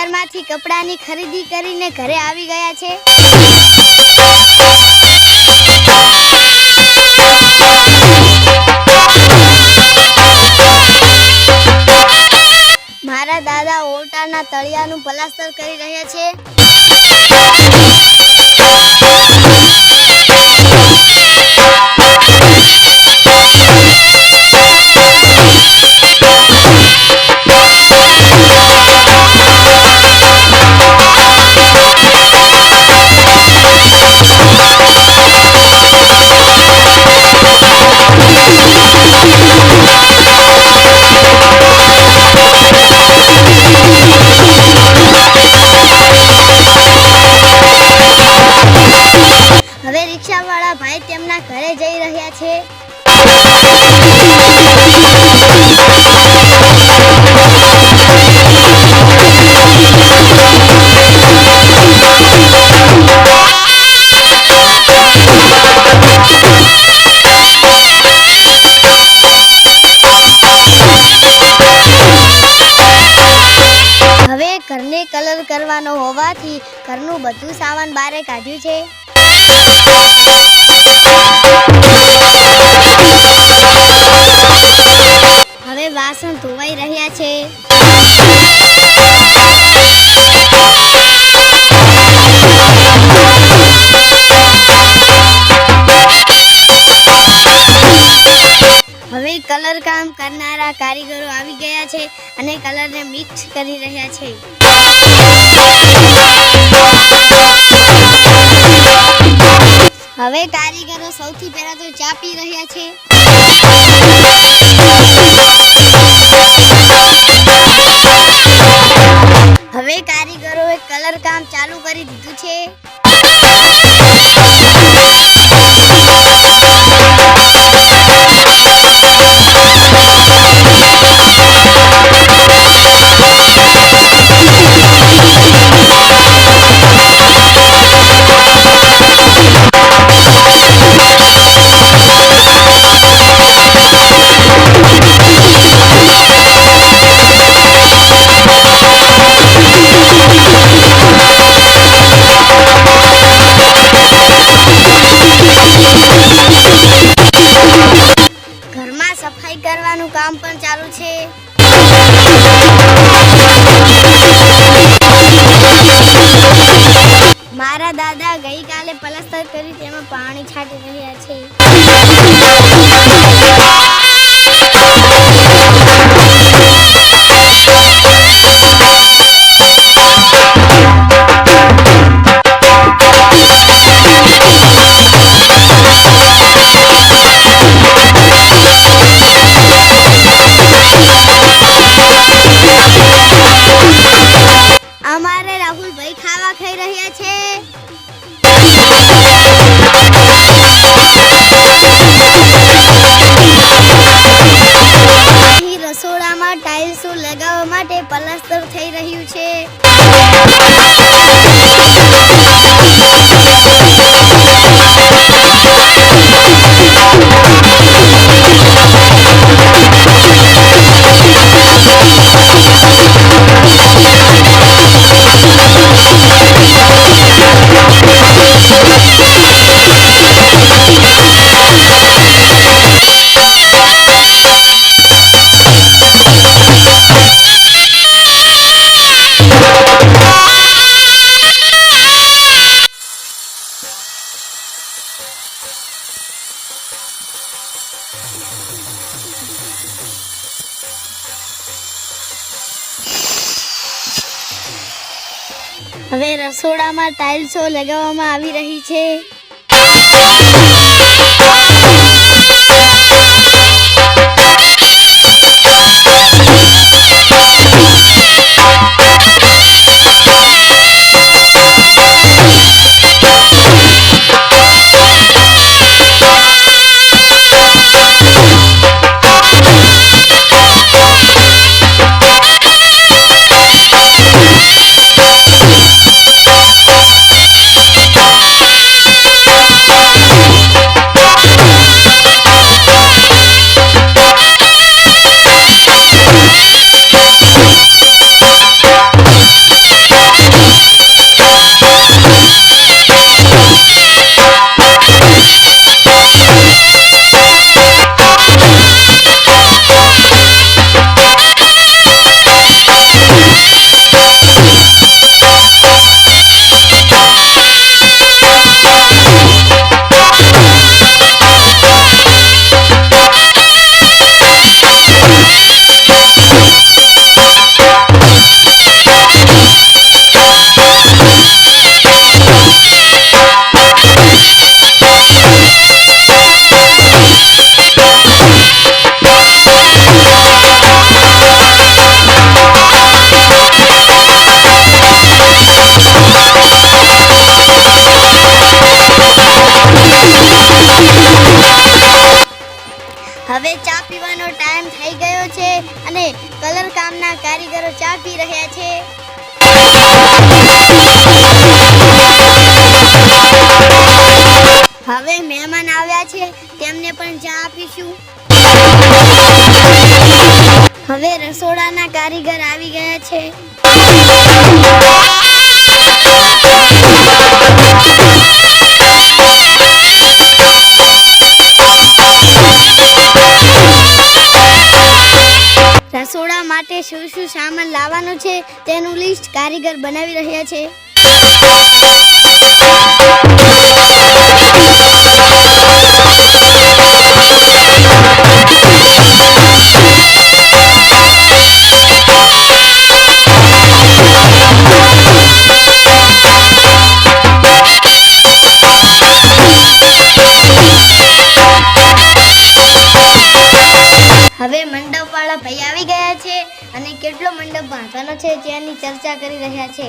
બજારમાંથી કપડાની ખરીદી કરીને ઘરે આવી ગયા છે. મારા દાદા ઓટાના તળિયાનું પલાસ્તર કરી રહ્યા છે. કરવાનો હોવાથી ઘરનું બધું સામાન બારે કાઢ્યું છે. હવે વાસણ ધોવાઈ રહ્યા છે. હવે કલર કામ કરનારા કારીગરો ગયા છે અને કલરને મિક્સ કરી રહ્યા છે. હવે કારીગરો સૌથી પહેલા તો ચા પી રહ્યા છે. હવે કારીગરોએ કલર કામ ચાલુ કરી દીધું છે. કામ પણ ચાલુ છે. મારા દાદા ગઈકાલે પલસ્તર કરી તેમાં પાણી છાંટી રહ્યા છે. હવે રસોડામાં ટાઇલ્સો લગાવવામાં આવી રહી છે. હવે ચા પીવાનો ટાઈમ થઈ ગયો છે અને કલર કામના કારીગરો ચા પી રહ્યા છે. હવે મહેમાન આવ્યા છે, તેમને પણ ચા આપીશું. હવે રસોડાના કારીગર આવી ગયા છે. કારીગર બનાવી રહ્યા છે. મંડપ બાંધવાનો છે જેની ચર્ચા કરી રહ્યા છે.